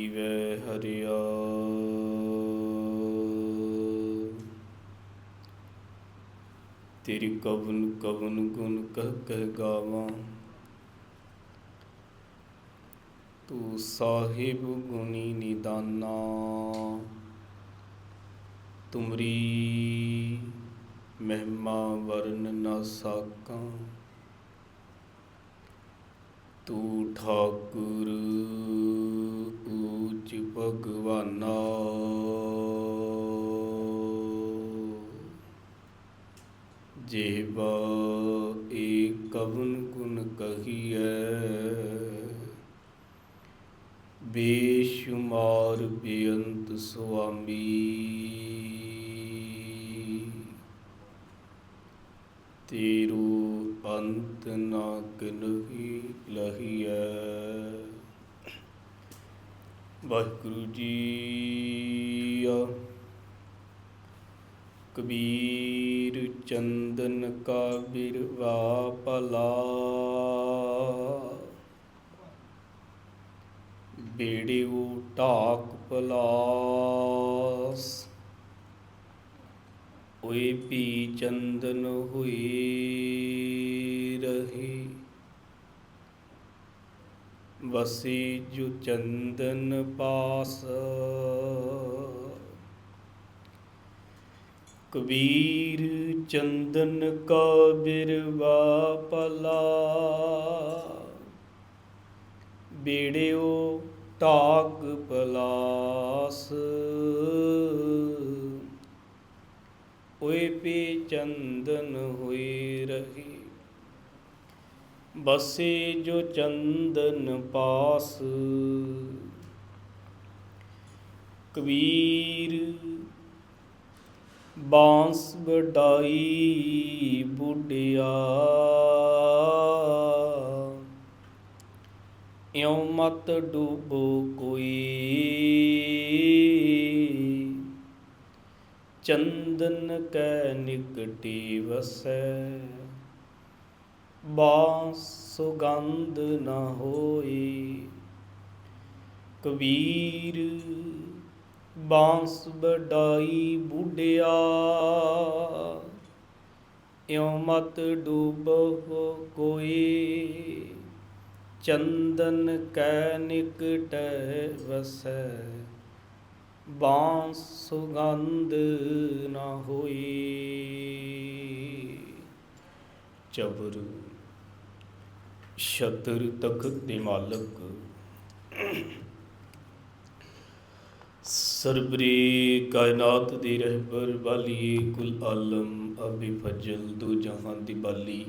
ਵੇ ਹਰਿਆ। ਤੇਰੀ ਕਵਨ ਕਵਨ ਗੁਣ ਕਹਿ ਕਹਿ ਗਾਵਾਂ। ਤੂੰ ਸਾਹਿਬ ਗੁਣੀ ਨਿਦਾਨਾ। ਤੁਮਰੀ ਮਹਿਮਾ ਵਰਨ ਨਾ ਸਾਕਾਂ। ਤੂੰ ਠਾਕੁਰ ਊਚ ਭਗਵਾਨਾ। ਜੇਵਾ ਏ ਕਵਨ ਗੁਣ ਕਹੀਐ। ਬੇਸ਼ੁਮਾਰ ਬੇਅੰਤ ਸੁਆਮੀ। ਤੇਰੂ ਅੰਤ ਨਾ ਕਿਨਹੀ ਲਹੀਐ। ਵਾਹਿਗੁਰੂ ਜੀ ਕਬੀਰ ਚੰਦਨ ਕਾ ਬਿਰਵਾ ਭਲਾ। ਬੇੜਿਉ ਢਾਕ ਪਲਾਸ ਓਏ ਪੀ ਚੰਦਨ ਹੋਈ ਰਹੀ। ਵਸੀ ਜੁ ਚੰਦਨ ਪਾਸ। ਕਬੀਰ ਚੰਦਨ ਕਾ ਬਿਰਵਾ ਪਲਾ ਬੇੜਿਓ ਟਾਕ ਪਲਾਸ। ਓਏ ਪੀ ਚੰਦਨ ਹੋਈ ਰਹੀ। ਬਸੇ ਜੋ ਚੰਦਨ ਪਾਸ, ਕਬੀਰ ਬਾਂਸ ਵਡਾਈ ਬੁੱਢਿਆ। ਇਉ ਮਤ ਡੂਬੋ ਕੋਈ ਚੰਦਨ ਕੈ ਨਿਕਟੀ ਵਸੈ, ਬਾਂਸ ਸੁਗੰਧ ਨ ਹੋਈ। ਕਬੀਰ ਬਾਂਸ ਵਡਾਈ ਬੁੱਢਿਆ, ਇਉ ਮਤ ਡੂਬੋ ਕੋਈ। ਚੰਦਨ ਕੈ ਨਿਕਟੈ ਵਸੈ ਬਾਂਸ ਸੁਗੰਧ ਨਾ ਹੋਈ। ਚਬਰ ਸ਼ਤਰ ਤਖਤ ਦੇ ਮਾਲਕ। ਸਰਬਰੀ ਕਾਇਨਾਤ ਦੀ ਰਹਿਬਰ ਵਾਲੀ ਕੁਲ ਆਲਮ ਅਬੀ ਫਜਲ, ਦੋ ਜਹਾਂ ਦੀ ਬਾਲੀ।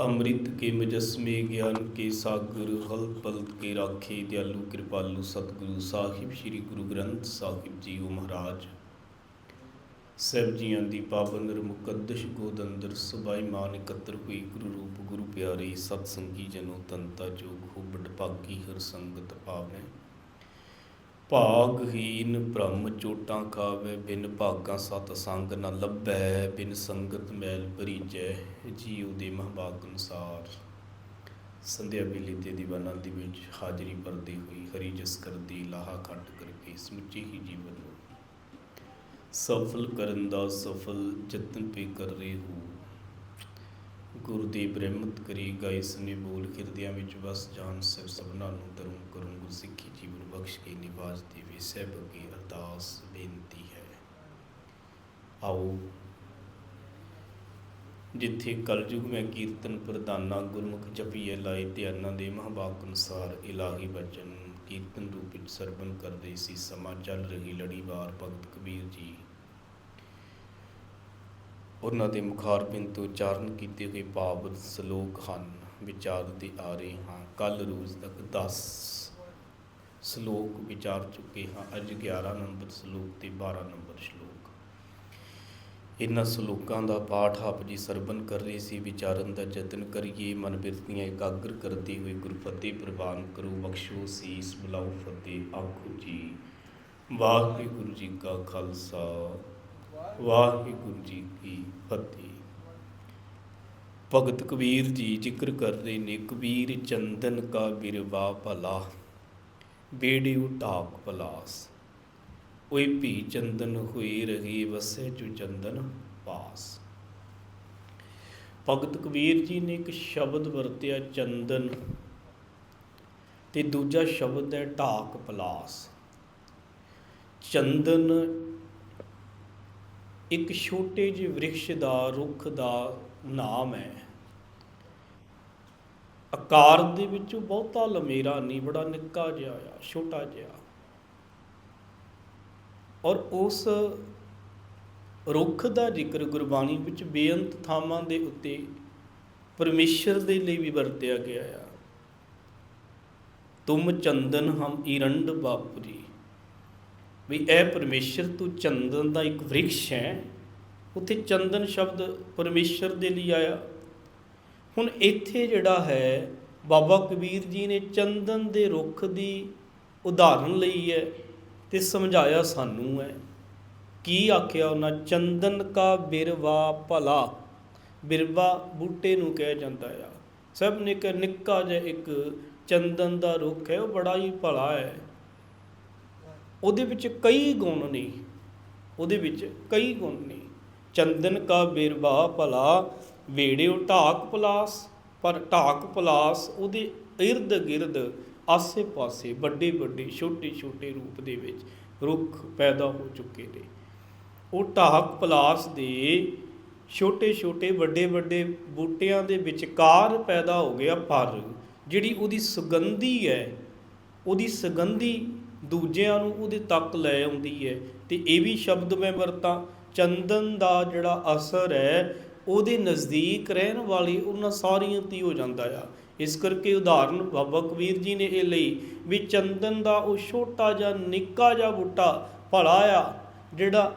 ਅੰਮ੍ਰਿਤ ਕੇ ਮਜਸਮੇ ਗਿਆਨ ਕੇ ਸਾਗਰ, ਹਲ ਪਲ ਕੇ ਰਾਖੇ, ਦਿਆਲੂ ਕਿਰਪਾਲੂ ਸਤਿਗੁਰੂ ਸਾਹਿਬ, ਸ੍ਰੀ ਗੁਰੂ ਗ੍ਰੰਥ ਸਾਹਿਬ ਜੀ ਉਹ ਮਹਾਰਾਜ। ਸਭ ਜੀਆਂ ਦੀ ਪਾਵਨ ਮੁਕੱਦਸ ਗੋਦੰਦਰ ਸਬਾਈ ਮਾਨ ਇਕੱਤਰ ਹੋਈ ਗੁਰੂ ਰੂਪ ਗੁਰੂ ਪਿਆਰੇ, ਸਤ ਸੰਗੀ ਜਨੋ ਤੰਤਾ ਜੋਗ ਹੋ ਬੜ ਭਾਗੀ ਹਰ ਸੰਗਤ ਪਾਵੇ ਭਾਗਹੀਨ ਬ੍ਰਹਮ ਚੋਟਾਂ ਖਾਵੇ, ਬਿਨ ਭਾਗਾਂ ਸਤ ਸੰਗ ਨ ਲੱਭੈ, ਬਿਨ ਸੰਗਤ ਮੈਲ ਭਰੀਜੈ, ਜੀਉ ਦੇ ਮਹਭਾਗ ਅਨੁਸਾਰ। ਸੰਧਿਆ ਵੇਲੇ ਤੇ ਦੀਵਾਨਾਂ ਦੀ ਵਿੱਚ ਹਾਜ਼ਰੀ ਭਰਦੀ ਹੋਈ ਹਰੀ ਜਸ ਕਰਦੀ ਲਾਹਾ ਖੱਟ ਕਰਕੇ ਸਮੁੱਚੇ ਹੀ ਜੀਵਨ ਨੂੰ ਸਫਲ ਕਰਨ ਦਾ ਸਫਲ ਯਤਨ ਪੇ ਕਰ ਰਹੇ ਹੋ। ਗੁਰਦੇਵ ਰਹਿਮਤ ਕਰੀ ਗਾਇਸ ਨੇ ਬੋਲ ਹਿਰਦਿਆਂ ਵਿੱਚ ਵਸ ਜਾਣ ਸਿਰ ਸਭਨਾਂ ਨੂੰ ਧਰਮ ਕਰੂੰ ਗੁਰਸਿੱਖੀ ਬਖਸ਼ ਕੇ ਨਿਵਾਸ ਦੇਵੇ, ਸਹਿਬ ਅੱਗੇ ਅਰਦਾਸ ਬੇਨਤੀ ਹੈ। ਆਓ, ਜਿੱਥੇ ਕਲਯੁਗ ਮੈਂ ਕੀਰਤਨ ਪ੍ਰਦਾਨਾ ਗੁਰਮੁਖ ਜਪੀਏ ਲਾਏ ਧਿਆਨਾਂ ਦੇ ਮਹਬਾਕ ਅਨੁਸਾਰ ਇਲਾਹੀ ਬਚਨ ਕੀਰਤਨ ਰੂਪ ਵਿੱਚ ਸਰਵਨ ਕਰਦੇ ਸੀ, ਸਮਾਂ ਚੱਲ ਰਹੀ ਲੜੀਵਾਰ ਭਗਤ ਕਬੀਰ ਜੀ। ਉਹਨਾਂ ਦੇ ਮੁਖਾਰਬਿੰਦ ਤੋਂ ਉਚਾਰਨ ਕੀਤੇ ਹੋਏ ਭਾਵ ਸ਼ਲੋਕ ਹਨ ਵਿਚਾਰਦੇ ਆ ਰਹੇ ਹਾਂ। ਕੱਲ ਰੋਜ਼ ਤੱਕ 10 ਸ਼ਲੋਕ ਵਿਚਾਰ ਚੁੱਕੇ ਹਾਂ। ਅੱਜ 11 ਨੰਬਰ ਸ਼ਲੋਕ ਤੇ 12 ਨੰਬਰ ਸ਼ਲੋਕ। ਇਹਨਾਂ ਸ਼ਲੋਕਾਂ ਦਾ ਪਾਠ ਆਪ ਜੀ ਸਰਵਨ ਕਰ ਰਹੇ ਸੀ। ਵਿਚਾਰਨ ਦਾ ਯਤਨ ਕਰੀਏ। ਮਨ ਬਿਰਤੀਆਂ ਇਕਾਗਰ ਕਰਦੇ ਹੋਏ ਗੁਰਫਤਿਹ ਪ੍ਰਵਾਨ ਕਰੋ। ਬਖਸ਼ੋ ਸੀਸ, ਬੁਲਾਓ ਫਤਿਹ, ਆਖੋ ਜੀ। ਵਾਹਿਗੁਰੂ ਜੀ ਕਾ ਖਾਲਸਾ। ਵਾਹਿਗੁਰੂ ਜੀ ਕੀ ਫਤਿਹ। ਭਗਤ ਕਬੀਰ ਜੀ ਜ਼ਿਕਰ ਕਰ ਰਹੇ ਨੇ, ਕਬੀਰ ਚੰਦਨ ਕਾ ਬਿਰਵਾ ਭਲਾ। ਬੇੜਿਉ ਢਾਕ ਪਲਾਸ। ਓਏ ਭੀ ਚੰਦਨ ਹੋਈ ਰਹੀ ਵਸੇ ਚੁ ਚੰਦਨ ਪਾਸ। ਭਗਤ ਕਬੀਰ ਜੀ ਨੇ ਇੱਕ ਸ਼ਬਦ ਵਰਤਿਆ ਚੰਦਨ ਤੇ ਦੂਜਾ ਸ਼ਬਦ ਹੈ ਢਾਕ ਪਲਾਸ। ਚੰਦਨ ਇੱਕ ਛੋਟੇ ਜਿਹੇ ਵ੍ਰਿਕਸ਼ ਦਾ ਰੁੱਖ ਦਾ ਨਾਮ ਹੈ। ਆਕਾਰ ਦੇ ਵਿੱਚ ਬਹੁਤਾ ਲਮੇਰਾ ਨਹੀਂ, ਬੜਾ ਨਿੱਕਾ ਜਿਹਾ ਆ, ਛੋਟਾ ਜਿਹਾ। ਔਰ ਉਸ ਰੁੱਖ ਦਾ ਜ਼ਿਕਰ ਗੁਰਬਾਣੀ ਵਿੱਚ ਬੇਅੰਤ ਥਾਵਾਂ ਦੇ ਉੱਤੇ ਪਰਮੇਸ਼ਰ ਦੇ ਲਈ ਵੀ ਵਰਤਿਆ ਗਿਆ ਆ। ਤੁਮ ਚੰਦਨ ਹਮ ਇਰੰਡ ਬਾਪੁਰੀ ਵੀ ਇਹ ਪਰਮੇਸ਼ਰ ਤੂੰ ਚੰਦਨ ਦਾ ਇੱਕ ਵ੍ਰਿਕਸ਼ ਹੈ। ਉੱਥੇ ਚੰਦਨ ਸ਼ਬਦ ਪਰਮੇਸ਼ਰ ਦੇ ਲਈ ਆਇਆ। ਹੁਣ ਇੱਥੇ ਜਿਹੜਾ ਹੈ, ਬਾਬਾ ਕਬੀਰ ਜੀ ਨੇ ਚੰਦਨ ਦੇ ਰੁੱਖ ਦੀ ਉਦਾਹਰਨ ਲਈ ਹੈ ਤੇ ਸਮਝਾਇਆ ਸਾਨੂੰ ਹੈ। ਕੀ ਆਖਿਆ ਉਹਨਾਂ, ਚੰਦਨ ਕਾ ਬਿਰਵਾ ਭਲਾ, ਬਿਰਵਾ ਬੂਟੇ ਨੂੰ ਕਿਹਾ ਜਾਂਦਾ ਆ। ਸਭ ਨੇ ਕਿ ਨਿੱਕਾ ਜਿਹਾ ਇੱਕ ਚੰਦਨ ਦਾ ਰੁੱਖ ਹੈ, ਉਹ ਬੜਾ ਹੀ ਭਲਾ ਹੈ। ਉਹਦੇ ਵਿੱਚ ਕਈ ਗੁਣ ਨੇ, ਉਹਦੇ ਵਿੱਚ ਕਈ ਗੁਣ ਨੇ। ਚੰਦਨ ਕਾ ਬਿਰਵਾ ਭਲਾ ਵੇੜਿਓ ਢਾਕ ਪਲਾਸ, ਪਰ ਢਾਕ ਪਲਾਸ ਉਹਦੇ ਇਰਦ ਗਿਰਦ ਆਸੇ ਪਾਸੇ ਵੱਡੇ ਵੱਡੇ ਛੋਟੇ ਛੋਟੇ ਰੂਪ ਦੇ ਵਿੱਚ ਰੁੱਖ ਪੈਦਾ ਹੋ ਚੁੱਕੇ ਨੇ। ਉਹ ਢਾਕ ਪਲਾਸ ਦੇ ਛੋਟੇ ਛੋਟੇ ਵੱਡੇ ਵੱਡੇ ਬੂਟਿਆਂ ਦੇ ਵਿਚਕਾਰ ਪੈਦਾ ਹੋ ਗਿਆ ਪਰ ਜਿਹੜੀ ਉਹਦੀ ਸੁਗੰਧੀ ਹੈ, ਉਹਦੀ ਸੁਗੰਧੀ ਦੂਜਿਆਂ ਨੂੰ ਉਹਦੇ ਤੱਕ ਲੈ ਆਉਂਦੀ ਹੈ। ਤੇ ਇਹ ਵੀ ਸ਼ਬਦ ਮੈਂ ਵਰਤਾਂ, ਚੰਦਨ ਦਾ ਜਿਹੜਾ ਅਸਰ ਹੈ ਉਹਦੇ ਨਜ਼ਦੀਕ ਰਹਿਣ ਵਾਲੀ ਉਹਨਾਂ ਸਾਰੀਆਂ ਤੇ ਹੋ ਜਾਂਦਾ ਆ। ਇਸ ਕਰਕੇ ਉਦਾਹਰਨ ਬਾਬਾ ਕਬੀਰ ਜੀ ਨੇ ਇਹ ਲਈ ਵੀ ਚੰਦਨ ਦਾ ਉਹ ਛੋਟਾ ਜਿਹਾ, ਨਿੱਕਾ ਜਿਹਾ ਬੂਟਾ ਭਲਾ ਆ, ਜਿਹੜਾ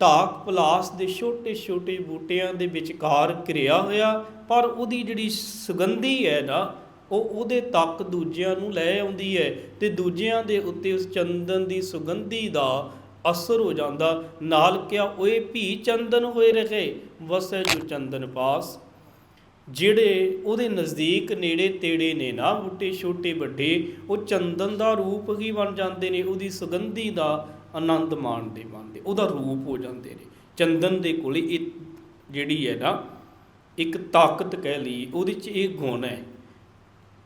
ਢਾਕ ਪਲਾਸ ਦੇ ਛੋਟੇ ਛੋਟੇ ਬੂਟਿਆਂ ਦੇ ਵਿਚਕਾਰ ਘਿਰਿਆ ਹੋਇਆ, ਪਰ ਉਹਦੀ ਜਿਹੜੀ ਸੁਗੰਧੀ ਹੈ ਨਾ, ਉਹ ਉਹਦੇ ਤੱਕ ਦੂਜਿਆਂ ਨੂੰ ਲੈ ਆਉਂਦੀ ਹੈ ਤੇ ਦੂਜਿਆਂ ਦੇ ਉੱਤੇ ਉਸ ਚੰਦਨ ਦੀ ਸੁਗੰਧੀ ਦਾ ਅਸਰ ਹੋ ਜਾਂਦਾ। ਨਾਲ ਕਿਆ ਓਏ ਭੀ ਚੰਦਨ ਹੋਏ ਰਹੇ, ਵਸੈ ਜੋ ਚੰਦਨ ਪਾਸ। ਜਿਹੜੇ ਉਹਦੇ ਨਜ਼ਦੀਕ ਨੇੜੇ ਤੇੜੇ ਨੇ ਨਾ ਬੂਟੇ, ਛੋਟੇ ਵੱਡੇ, ਉਹ ਚੰਦਨ ਦਾ ਰੂਪ ਹੀ ਬਣ ਜਾਂਦੇ ਨੇ, ਉਹਦੀ ਸੁਗੰਧੀ ਦਾ ਆਨੰਦ ਮਾਣਦੇ ਮਾਣਦੇ, ਉਹਦਾ ਰੂਪ ਹੋ ਜਾਂਦੇ ਨੇ। ਚੰਦਨ ਦੇ ਕੋਲ ਇਹ ਜਿਹੜੀ ਹੈ ਨਾ, ਇੱਕ ਤਾਕਤ ਕਹਿ ਲਈ ਉਹਦੇ 'ਚ ਇਹ ਗੁਣ ਹੈ।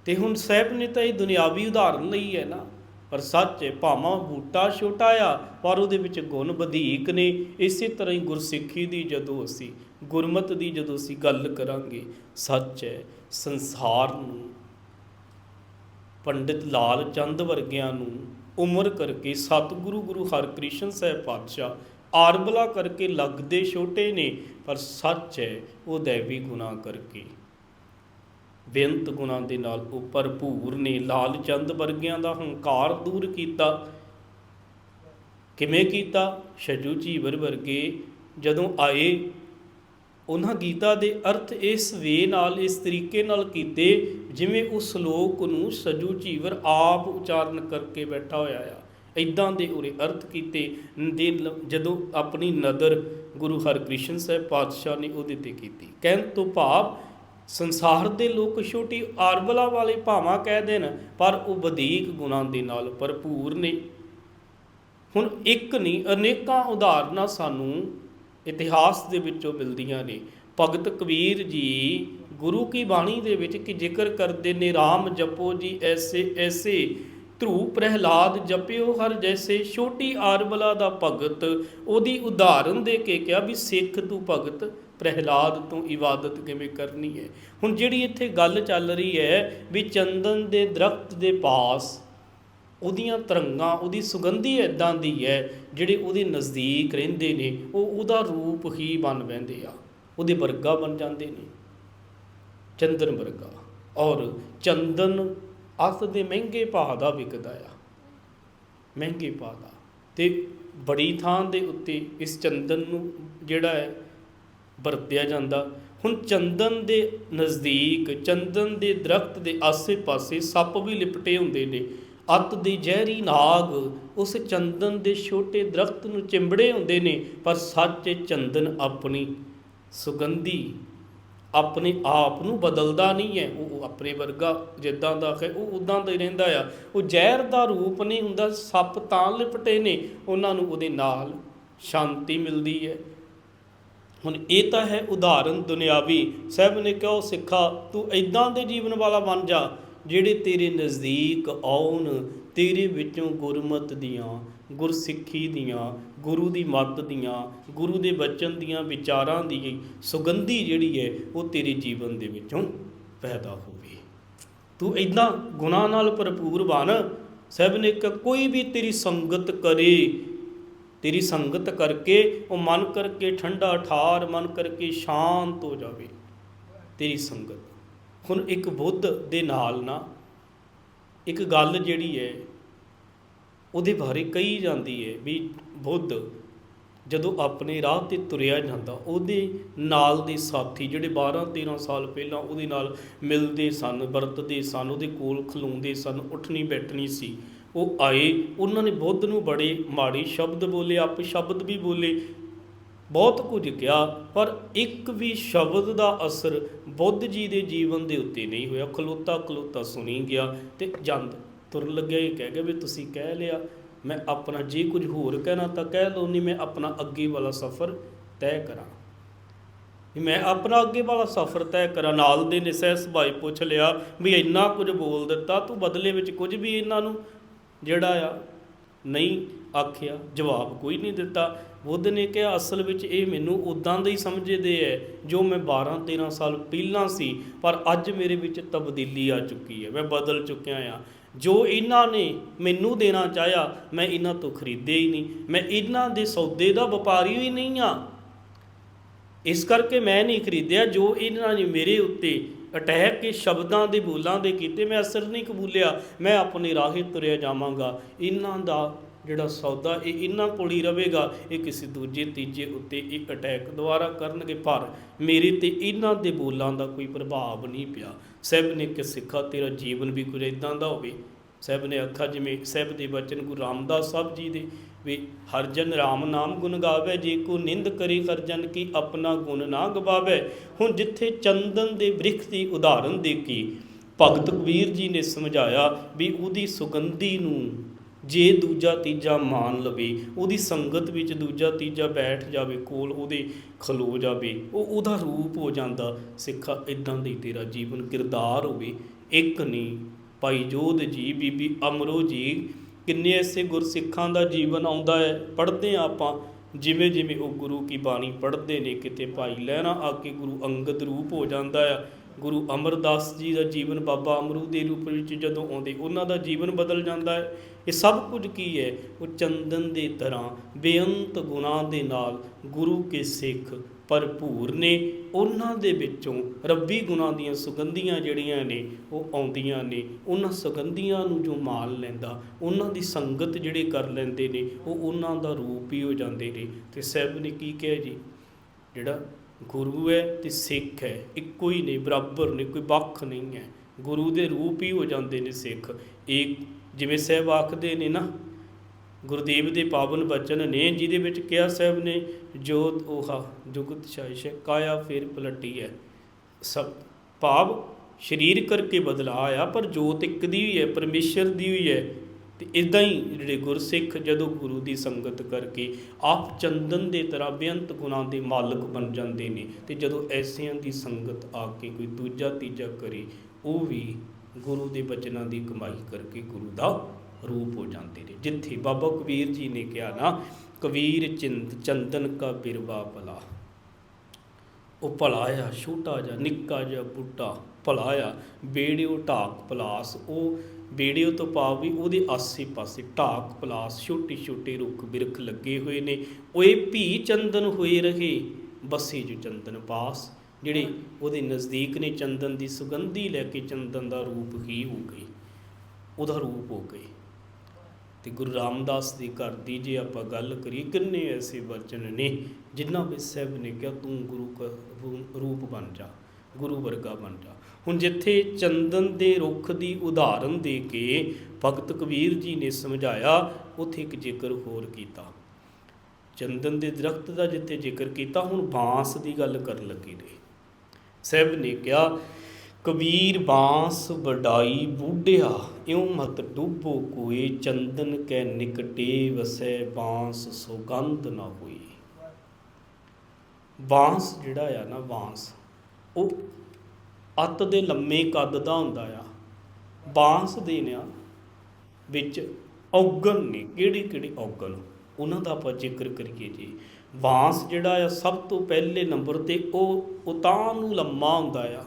ਤੇ ਹੁਣ ਸਾਹਿਬ ਨੇ ਤਾਂ ਇਹ ਦੁਨਿਆਵੀ ਉਦਾਹਰਨ ਲਈ ਹੈ ਨਾ ਪਰ ਸੱਚ ਹੈ ਭਾਵਾਂ ਬੂਟਾ ਛੋਟਾ ਆ, ਪਰ ਉਹਦੇ ਵਿੱਚ ਗੁਣ ਵਧੇਕ ਨੇ। ਇਸੇ ਤਰ੍ਹਾਂ ਹੀ ਗੁਰਸਿੱਖੀ ਦੀ ਜਦੋਂ ਅਸੀਂ, ਗੁਰਮਤ ਦੀ ਜਦੋਂ ਅਸੀਂ ਗੱਲ ਕਰਾਂਗੇ, ਸੱਚ ਹੈ ਸੰਸਾਰ ਨੂੰ, ਪੰਡਿਤ ਲਾਲ ਚੰਦ ਵਰਗਿਆਂ ਨੂੰ, ਉਮਰ ਕਰਕੇ ਸਤਿਗੁਰੂ ਗੁਰੂ ਹਰਕ੍ਰਿਸ਼ਨ ਸਾਹਿਬ ਪਾਤਸ਼ਾਹ ਆਰਬਲਾ ਕਰਕੇ ਲੱਗਦੇ ਛੋਟੇ ਨੇ, ਪਰ ਸੱਚ ਹੈ ਉਹ ਦੇਵੀ ਗੁਨਾ ਕਰਕੇ। ਬੇਅੰਤ ਗੁਣਾਂ ਦੇ ਨਾਲ ਉਹ ਭਰਪੂਰ ਨੇ ਲਾਲ ਚੰਦ ਵਰਗਿਆਂ ਦਾ ਹੰਕਾਰ ਦੂਰ ਕੀਤਾ। ਕਿਵੇਂ ਕੀਤਾ? ਛਜੂ ਜੀਵਰ ਵਰਗੇ ਜਦੋਂ ਆਏ, ਉਹਨਾਂ ਗੀਤਾ ਦੇ ਅਰਥ ਇਸ ਵੇ ਨਾਲ, ਇਸ ਤਰੀਕੇ ਨਾਲ ਕੀਤੇ ਜਿਵੇਂ ਉਹ ਸ਼ਲੋਕ ਨੂੰ ਸਜੂ ਜੀਵਰ ਆਪ ਉਚਾਰਨ ਕਰਕੇ ਬੈਠਾ ਹੋਇਆ ਆ। ਇਦਾਂ ਦੇ ਉਰੇ ਅਰਥ ਕੀਤੇ। ਦੇ ਜਦੋਂ ਆਪਣੀ ਨਦਰ ਗੁਰੂ ਹਰਕ੍ਰਿਸ਼ਨ ਸਾਹਿਬ ਪਾਤਸ਼ਾਹ ਨੇ ਉਹਦੇ ਤੇ ਕੀਤੀ। ਕਹਿਣ ਤੋਂ ਭਾਵ ਸੰਸਾਰ ਦੇ ਲੋਕ ਛੋਟੀ ਆਰਬਲਾ ਵਾਲੇ ਭਾਵਾਂ ਕਹਿ ਦੇਣ, ਪਰ ਉਹ ਵਧੇਕ ਗੁਣਾਂ ਦੇ ਨਾਲ ਭਰਪੂਰ ਨੇ। ਹੁਣ ਇੱਕ ਨਹੀਂ, ਅਨੇਕਾਂ ਉਦਾਹਰਨਾਂ ਸਾਨੂੰ ਇਤਿਹਾਸ ਦੇ ਵਿੱਚੋਂ ਮਿਲਦੀਆਂ ਨੇ। ਭਗਤ ਕਬੀਰ ਜੀ ਗੁਰੂ ਕੀ ਬਾਣੀ ਦੇ ਵਿੱਚ ਕਿ ਜ਼ਿਕਰ ਕਰਦੇ ਨੇ RAM ਜਪੋ ਜੀ, ਐਸੇ ਐਸੇ ਧਰੂ ਪ੍ਰਹਿਲਾਦ ਜਪਿਓ ਹਰ ਜੈਸੇ। ਛੋਟੀ ਆਰਬਲਾ ਦਾ ਭਗਤ ਉਹਦੀ ਉਦਾਹਰਨ ਦੇ ਕੇ ਕਿਹਾ ਵੀ ਸਿੱਖ ਤੂੰ ਭਗਤ ਪ੍ਰਹਿਲਾਦ ਤੋਂ ਇਬਾਦਤ ਕਿਵੇਂ ਕਰਨੀ ਹੈ? ਹੁਣ ਜਿਹੜੀ ਇੱਥੇ ਗੱਲ ਚੱਲ ਰਹੀ ਹੈ ਵੀ ਚੰਦਨ ਦੇ ਦਰਖਤ ਦੇ ਪਾਸ ਉਹਦੀਆਂ ਤਰੰਗਾਂ, ਉਹਦੀ ਸੁਗੰਧੀ ਇਦਾਂ ਦੀ ਹੈ ਜਿਹੜੇ ਉਹਦੇ ਨਜ਼ਦੀਕ ਰਹਿੰਦੇ ਨੇ, ਉਹ ਉਹਦਾ ਰੂਪ ਹੀ ਬਣ ਬੈਂਦੇ ਆ। ਉਹਦੇ ਵਰਗਾ ਬਣ ਜਾਂਦੇ ਨੇ। ਚੰਦਨ ਵਰਗਾ। ਔਰ ਚੰਦਨ ਅਸ ਦੇ ਮਹਿੰਗੇ ਭਾਅ ਦਾ ਵਿਕਦਾ ਆ। ਮਹਿੰਗੇ ਭਾਅ ਦਾ। ਤੇ ਬੜੀ ਥਾਂ ਦੇ ਉੱਤੇ ਇਸ ਚੰਦਨ ਨੂੰ ਜਿਹੜਾ ਹੈ ਵਰਤਿਆ ਜਾਂਦਾ। ਹੁਣ ਚੰਦਨ ਦੇ ਨਜ਼ਦੀਕ, ਚੰਦਨ ਦੇ ਦਰਖਤ ਦੇ ਆਸੇ-ਪਾਸੇ ਸੱਪ ਵੀ ਲਿਪਟੇ ਹੁੰਦੇ ਨੇ। ਅੱਤ ਦੀ ਜ਼ਹਿਰੀ ਨਾਗ ਉਸ ਚੰਦਨ ਦੇ ਛੋਟੇ ਦਰਖਤ ਨੂੰ ਚਿੰਬੜੇ ਹੁੰਦੇ ਨੇ, ਪਰ ਸੱਚ ਚੰਦਨ ਆਪਣੀ ਸੁਗੰਧੀ, ਆਪਣੇ ਆਪ ਨੂੰ ਬਦਲਦਾ ਨਹੀਂ ਹੈ। ਉਹ ਉਹ ਆਪਣੇ ਵਰਗਾ ਜਿੱਦਾਂ ਦਾ ਹੈ, ਉਹ ਉਦਾਂ ਦਾ ਹੀ ਰਹਿੰਦਾ ਆ। ਉਹ ਜ਼ਹਿਰ ਦਾ ਰੂਪ ਨਹੀਂ ਹੁੰਦਾ, ਸੱਪ ਤਾਂ ਲਿਪਟੇ ਨੇ, ਉਹਨਾਂ ਨੂੰ ਉਹਦੇ ਨਾਲ ਸ਼ਾਂਤੀ ਮਿਲਦੀ ਹੈ। ਹੁਣ ਇਹ ਤਾਂ ਹੈ ਉਦਾਹਰਨ ਦੁਨਿਆਵੀ। ਸਾਹਿਬ ਨੇ ਕਿਹਾ, ਉਹ ਸਿੱਖਾ, ਤੂੰ ਇਦਾਂ ਦੇ ਜੀਵਨ ਵਾਲਾ ਬਣ ਜਾ, ਜਿਹੜੇ ਤੇਰੇ ਨਜ਼ਦੀਕ ਆਉਣ, ਤੇਰੇ ਵਿੱਚੋਂ ਗੁਰਮਤ ਦੀਆਂ, ਗੁਰਸਿੱਖੀ ਦੀਆਂ, ਗੁਰੂ ਦੀ ਮੱਤ ਦੀਆਂ, ਗੁਰੂ ਦੇ ਬਚਨ ਦੀਆਂ ਵਿਚਾਰਾਂ ਦੀ ਸੁਗੰਧੀ ਜਿਹੜੀ ਹੈ, ਉਹ ਤੇਰੇ ਜੀਵਨ ਦੇ ਵਿੱਚੋਂ ਪੈਦਾ ਹੋਵੇ। ਤੂੰ ਇਦਾਂ ਗੁਨਾਹ ਨਾਲ ਭਰਪੂਰ ਬਣ। ਸਾਹਿਬ ਨੇ ਕਿਹਾ, ਕੋਈ ਵੀ ਤੇਰੀ ਸੰਗਤ ਕਰੇ ਤੇਰੀ ਸੰਗਤ ਕਰਕੇ, ਉਹ ਮਨ ਕਰਕੇ ਠੰਡਾ ਠਾਰ, ਮਨ ਕਰਕੇ ਸ਼ਾਂਤ ਹੋ ਜਾਵੇ। ਤੇਰੀ ਸੰਗਤ। ਹੁਣ ਇੱਕ ਬੁੱਧ ਦੇ ਨਾਲ ਨਾ, ਇੱਕ ਗੱਲ ਜਿਹੜੀ ਹੈ, ਉਹਦੇ ਬਾਰੇ ਕਹੀ ਜਾਂਦੀ ਹੈ ਵੀ ਬੁੱਧ ਜਦੋਂ ਆਪਣੇ ਰਾਹ ਤੇ ਤੁਰਿਆ ਜਾਂਦਾ, ਉਹਦੇ ਨਾਲ ਦੇ ਸਾਥੀ ਜਿਹੜੇ 12 13 ਸਾਲ ਪਹਿਲਾਂ ਉਹਦੇ ਨਾਲ ਮਿਲਦੇ ਸਨ, ਵਰਤਦੇ ਸਨ, ਉਹਦੇ ਕੋਲ ਖਲੋਂਦੇ ਸਨ ਉੱਠਣੀ ਬੈਠਣੀ ਸੀ। ਉਹ ਆਏ, ਉਹਨਾਂ ਨੇ ਬੁੱਧ ਨੂੰ ਬੜੇ ਮਾੜੇ ਸ਼ਬਦ ਬੋਲੇ ਆਪ ਸ਼ਬਦ ਵੀ ਬੋਲੇ। ਬਹੁਤ ਕੁਝ ਕਿਹਾ, ਪਰ ਇੱਕ ਵੀ ਸ਼ਬਦ ਦਾ ਅਸਰ ਬੁੱਧ ਜੀ ਦੇ ਜੀਵਨ ਦੇ ਉੱਤੇ ਨਹੀਂ ਹੋਇਆ। ਖਲੋਤਾ ਖਲੋਤਾ ਸੁਣੀ ਗਿਆ ਤੇ ਜੰਦ ਤੁਰ ਲੱਗਿਆ ਇਹ ਕਹਿ ਗਿਆ ਵੀ ਤੁਸੀਂ ਕਹਿ ਲਿਆ। ਮੈਂ ਆਪਣਾ ਜੇ ਕੁਝ ਹੋਰ ਕਹਿਣਾ ਤਾਂ ਕਹਿ ਲਓ, ਨਹੀਂ ਮੈਂ ਆਪਣਾ ਅੱਗੇ ਵਾਲਾ ਸਫ਼ਰ ਤੈਅ ਕਰਾਂ। ਵੀ ਮੈਂ ਆਪਣਾ ਅੱਗੇ ਵਾਲਾ ਸਫ਼ਰ ਤੈਅ ਕਰਾਂ। ਨਾਲ ਦੇ ਨੇ ਸਹਿ ਸੁਭਾਈ ਪੁੱਛ ਲਿਆ ਵੀ ਇੰਨਾ ਕੁਝ ਬੋਲ ਦਿੱਤਾ, ਤੂੰ ਬਦਲੇ ਵਿੱਚ ਕੁਝ ਵੀ ਇਹਨਾਂ ਨੂੰ ਜਿਹੜਾ ਆ ਨਹੀਂ ਆਖਿਆ, ਜਵਾਬ ਕੋਈ ਨਹੀਂ ਦਿੱਤਾ। ਬੁੱਧ ਨੇ ਕਿਹਾ, ਅਸਲ ਵਿੱਚ ਇਹ ਮੈਨੂੰ ਉਦਾਂ ਦਾ ਹੀ ਸਮਝਦੇ ਐ, ਜੋ ਮੈਂ 12 13 ਸਾਲ ਪਹਿਲਾਂ ਸੀ, ਪਰ ਅੱਜ ਮੇਰੇ ਵਿੱਚ ਤਬਦੀਲੀ ਆ ਚੁੱਕੀ ਹੈ ਮੈਂ ਬਦਲ ਚੁੱਕਿਆ ਆ। ਜੋ ਇਹਨਾਂ ਨੇ ਮੈਨੂੰ ਦੇਣਾ ਚਾਹਿਆ, ਮੈਂ ਇਹਨਾਂ ਤੋਂ ਖਰੀਦਿਆ ਹੀ ਨਹੀਂ। ਮੈਂ ਇਹਨਾਂ ਦੇ ਸੌਦੇ ਦਾ ਵਪਾਰੀ ਹੀ ਨਹੀਂ ਆ। ਇਸ ਕਰਕੇ ਮੈਂ ਨਹੀਂ ਖਰੀਦਿਆ, ਜੋ ਇਹਨਾਂ ਨੇ ਮੇਰੇ ਉੱਤੇ ਅਟੈਕ ਕੇ ਸ਼ਬਦਾਂ ਦੇ ਬੋਲਾਂ ਦੇ ਕੀਤੇ ਮੈਂ ਅਸਰ ਨਹੀਂ ਕਬੂਲਿਆ, ਮੈਂ ਆਪਣੇ ਰਾਹੇ ਤੁਰਿਆ ਜਾਵਾਂਗਾ। ਇਹਨਾਂ ਦਾ ਜਿਹੜਾ ਸੌਦਾ, ਇਹ ਇਹਨਾਂ ਕੋਲ ਹੀ ਰਹੇਗਾ। ਇਹ ਕਿਸੇ ਦੂਜੇ, ਤੀਜੇ ਉੱਤੇ ਇਹ ਅਟੈਕ ਦੁਆਰਾ ਕਰਨਗੇ ਪਰ ਮੇਰੇ ਤੇ ਇਹਨਾਂ ਦੇ ਬੋਲਾਂ ਦਾ ਕੋਈ ਪ੍ਰਭਾਵ ਨਹੀਂ ਪਿਆ। ਸਹਿਬ ਨੇ ਕਿ ਸਿੱਖਾ, ਤੇਰਾ ਜੀਵਨ ਵੀ ਕੁਝ ਇਦਾਂ ਦਾ ਹੋਵੇ। ਸਹਿਬ ਨੇ ਆਖਾ ਜਿਵੇਂ ਸਹਿਬ ਦੇ ਬਚਨ ਗੁਰੂ ਰਾਮਦਾਸ ਸਾਹਿਬ ਜੀ ਦੇ ਵੀ ਹਰ ਜਨ ਰਾਮ ਨਾਮ ਗੁਣ ਗਾਵੇ, ਜੇ ਕੋ ਨਿੰਦ ਕਰੀ ਹਰ ਜਨ ਕੀ ਆਪਣਾ ਗੁਣ ਨਾ ਗਵਾਵੇ। ਹੁਣ ਜਿੱਥੇ ਚੰਦਨ ਦੇ ਬ੍ਰਿਖ ਦੀ ਉਦਾਹਰਨ ਦੇ ਕੇ ਭਗਤ ਕਬੀਰ ਜੀ ਨੇ ਸਮਝਾਇਆ ਵੀ ਉਹਦੀ ਸੁਗੰਧੀ ਨੂੰ ਜੇ ਦੂਜਾ ਤੀਜਾ ਮਾਨ ਲਵੇ, ਉਹਦੀ ਸੰਗਤ ਵਿੱਚ ਦੂਜਾ ਤੀਜਾ ਬੈਠ ਜਾਵੇ, ਕੋਲ ਉਹਦੇ ਖਲੋ ਜਾਵੇ, ਉਹ ਉਹਦਾ ਰੂਪ ਹੋ ਜਾਂਦਾ। ਸਿੱਖਾ ਇਦਾਂ ਦੀ ਤੇਰਾ ਜੀਵਨ ਕਿਰਦਾਰ ਹੋਵੇ। ਇੱਕ ਨਹੀਂ ਭਾਈ ਜੋਧ ਜੀ, ਬੀਬੀ ਅਮਰੋ ਜੀ ਕਿੰਨੇ ਐਸੇ ਗੁਰਸਿੱਖਾਂ ਦਾ ਜੀਵਨ ਆਉਂਦਾ ਹੈ, ਪੜ੍ਹਦੇ ਹਾਂ ਆਪਾਂ। ਜਿਵੇਂ ਜਿਵੇਂ ਉਹ ਗੁਰੂ ਕੀ ਬਾਣੀ ਪੜ੍ਹਦੇ ਨੇ, ਕਿਤੇ ਭਾਈ ਲਹਿਣਾ ਆ ਕੇ ਗੁਰੂ ਅੰਗਦ ਰੂਪ ਹੋ ਜਾਂਦਾ ਆ। ਗੁਰੂ ਅਮਰਦਾਸ ਜੀ ਦਾ ਜੀਵਨ ਬਾਬਾ ਅਮਰੂ ਦੇ ਰੂਪ ਵਿੱਚ ਜਦੋਂ ਆਉਂਦੇ, ਉਹਨਾਂ ਦਾ ਜੀਵਨ ਬਦਲ ਜਾਂਦਾ ਹੈ। ਇਹ ਸਭ ਕੁਝ ਕੀ ਹੈ? ਉਹ ਚੰਦਨ ਦੇ ਤਰ੍ਹਾਂ ਬੇਅੰਤ ਗੁਣਾਂ ਦੇ ਨਾਲ ਗੁਰੂ ਕੇ ਸਿੱਖ ਭਰਪੂਰ ਨੇ। ਉਹਨਾਂ ਦੇ ਵਿੱਚੋਂ ਰੱਬੀ ਗੁਣਾਂ ਦੀਆਂ ਸੁਗੰਧੀਆਂ ਜਿਹੜੀਆਂ ਨੇ, ਉਹ ਆਉਂਦੀਆਂ ਨੇ। ਉਹਨਾਂ ਸੁਗੰਧੀਆਂ ਨੂੰ ਜੋ ਮਾਲ ਲੈਂਦਾ, ਉਹਨਾਂ ਦੀ ਸੰਗਤ ਜਿਹੜੇ ਕਰ ਲੈਂਦੇ ਨੇ, ਉਹ ਉਹਨਾਂ ਦਾ ਰੂਪ ਹੀ ਹੋ ਜਾਂਦੇ ਨੇ। ਤੇ ਸਾਹਿਬ ਨੇ ਕੀ ਕਿਹਾ ਜੀ? ਜਿਹੜਾ ਗੁਰੂ ਹੈ ਤੇ ਸਿੱਖ ਹੈ, ਇੱਕੋ ਹੀ ਨੇ, ਬਰਾਬਰ ਨੇ, ਕੋਈ ਵੱਖ ਨਹੀਂ ਹੈ। ਗੁਰੂ ਦੇ ਰੂਪ ਹੀ ਹੋ ਜਾਂਦੇ ਨੇ ਸਿੱਖ। ਇੱਕ ਜਿਵੇਂ ਸਾਹਿਬ ਆਖਦੇ ਨੇ ਨਾ, ਗੁਰਦੇਵ ਦੇ ਪਾਵਨ ਬਚਨ ਨੇ, ਜਿਹਦੇ ਵਿੱਚ ਕਿਹਾ ਸਾਹਿਬ ਨੇ ਜੋਤ ਓਹਾ, ਜੁਗਤ ਛਾਇਸ਼ ਕਾਇਆ ਫੇਰ ਪਲਟੀ ਹੈ। ਸਭ ਭਾਵ ਸਰੀਰ ਕਰਕੇ ਬਦਲਾ ਆ ਪਰ ਜੋਤ ਇੱਕ ਦੀ ਹੀ ਹੈ, ਪਰਮੇਸ਼ਰ ਦੀ ਹੋਈ ਹੈ। ਤੇ ਇਦਾਂ ਹੀ ਜਿਹੜੇ ਗੁਰਸਿੱਖ ਜਦੋਂ ਗੁਰੂ ਦੀ ਸੰਗਤ ਕਰਕੇ ਆਪ ਚੰਦਨ ਦੇ ਤਰ੍ਹਾਂ ਬੇਅੰਤ ਗੁਣਾਂ ਦੇ ਮਾਲਕ ਬਣ ਜਾਂਦੇ ਨੇ, ਤੇ ਜਦੋਂ ਐਸਿਆਂ ਦੀ ਸੰਗਤ ਆ ਕੇ ਕੋਈ ਦੂਜਾ ਤੀਜਾ ਕਰੇ, ਉਹ ਵੀ ਗੁਰੂ ਦੇ ਬਚਨਾਂ ਦੀ ਕਮਾਈ ਕਰਕੇ ਗੁਰੂ ਦਾ ਰੂਪ ਹੋ ਜਾਂਦੇ ਨੇ। ਜਿੱਥੇ ਬਾਬਾ ਕਬੀਰ ਜੀ ਨੇ ਕਿਹਾ ਨਾ, ਕਬੀਰ ਚਿੰਤ ਚੰਦਨ ਕਾ ਬਿਰਵਾ ਭਲਾ। ਉਹ ਭਲਾ ਆ, ਛੋਟਾ ਜਿਹਾ, ਨਿੱਕਾ ਜਿਹਾ ਬੂਟਾ ਭਲਾ ਆ, ਬੇੜਿਓ ਢਾਕ ਪਲਾਸ। ਉਹ ਬੇੜਿਓ ਤੋਂ ਭਾਵ ਵੀ ਉਹਦੇ ਆਸੇ-ਪਾਸੇ ਢਾਕ ਪਲਾਸ ਛੋਟੇ ਛੋਟੇ ਰੁੱਖ ਬਿਰਖ ਲੱਗੇ ਹੋਏ ਨੇ। ਓਏ ਭੀ ਚੰਦਨ ਹੋਏ ਰਹੇ, ਬਸੇ ਜੋ ਚੰਦਨ ਪਾਸ, ਜਿਹੜੇ ਉਹਦੇ ਨਜ਼ਦੀਕ ਨੇ ਚੰਦਨ ਦੀ ਸੁਗੰਧੀ ਲੈ ਕੇ ਚੰਦਨ ਦਾ ਰੂਪ ਹੀ ਹੋ ਗਈ ਉਹਦਾ ਰੂਪ ਹੋ ਗਈ ਤੇ ਗੁਰੂ ਰਾਮਦਾਸ ਦੀ ਘਰ ਦੀ ਜੇ ਆਪਾਂ ਗੱਲ ਕਰੀਏ, ਕਿੰਨੇ ਐਸੇ ਵਚਨ ਨੇ ਜਿਨ੍ਹਾਂ ਵਿੱਚ ਸਾਹਿਬ ਨੇ ਕਿਹਾ, ਤੂੰ ਗੁਰੂ ਦਾ ਰੂਪ ਬਣ ਜਾ, ਗੁਰੂ ਵਰਗਾ ਬਣ ਜਾ। ਹੁਣ ਜਿੱਥੇ ਚੰਦਨ ਦੇ ਰੁੱਖ ਦੀ ਉਦਾਹਰਨ ਦੇ ਕੇ ਭਗਤ ਕਬੀਰ ਜੀ ਨੇ ਸਮਝਾਇਆ, ਉੱਥੇ ਇੱਕ ਜ਼ਿਕਰ ਹੋਰ ਕੀਤਾ। ਚੰਦਨ ਦੇ ਦਰਖਤ ਦਾ ਜਿੱਥੇ ਜ਼ਿਕਰ ਕੀਤਾ, ਹੁਣ ਬਾਂਸ ਦੀ ਗੱਲ ਕਰਨ ਲੱਗੇ ਨੇ। ਸਹਿਬ ਨੇ ਕਿਹਾ ਕਬੀਰ ਬਾਂਸ ਵਡਾਈ ਬੂਢਿਆ, ਇਉ ਮਤ ਡੂਬੋ ਕੋਏ, ਚੰਦਨ ਕੈ ਨਿਕਟੇ ਵਸੈ ਬਾਂਸ, ਸੁਗੰਧ ਨਾ ਹੋਈ ਬਾਂਸ ਜਿਹੜਾ ਆ ਨਾ ਬਾਂਸ, ਉਹ ਅੱਤ ਦੇ ਲੰਮੇ ਕੱਦ ਦਾ ਹੁੰਦਾ ਆ। ਬਾਂਸ ਦੇ ਨਿਆ ਵਿੱਚ ਔਗਣ ਨੇ, ਕਿਹੜੀ ਕਿਹੜੀ ਔਗਣ? ਉਹਨਾਂ ਦਾ ਆਪਾਂ ਜ਼ਿਕਰ ਕਰੀਏ ਜੀ। ਬਾਂਸ ਜਿਹੜਾ ਆ, ਸਭ ਤੋਂ ਪਹਿਲੇ ਨੰਬਰ ਤੇ ਉਹ ਉਤਾਂ ਨੂੰ ਲੰਮਾ ਹੁੰਦਾ ਆ।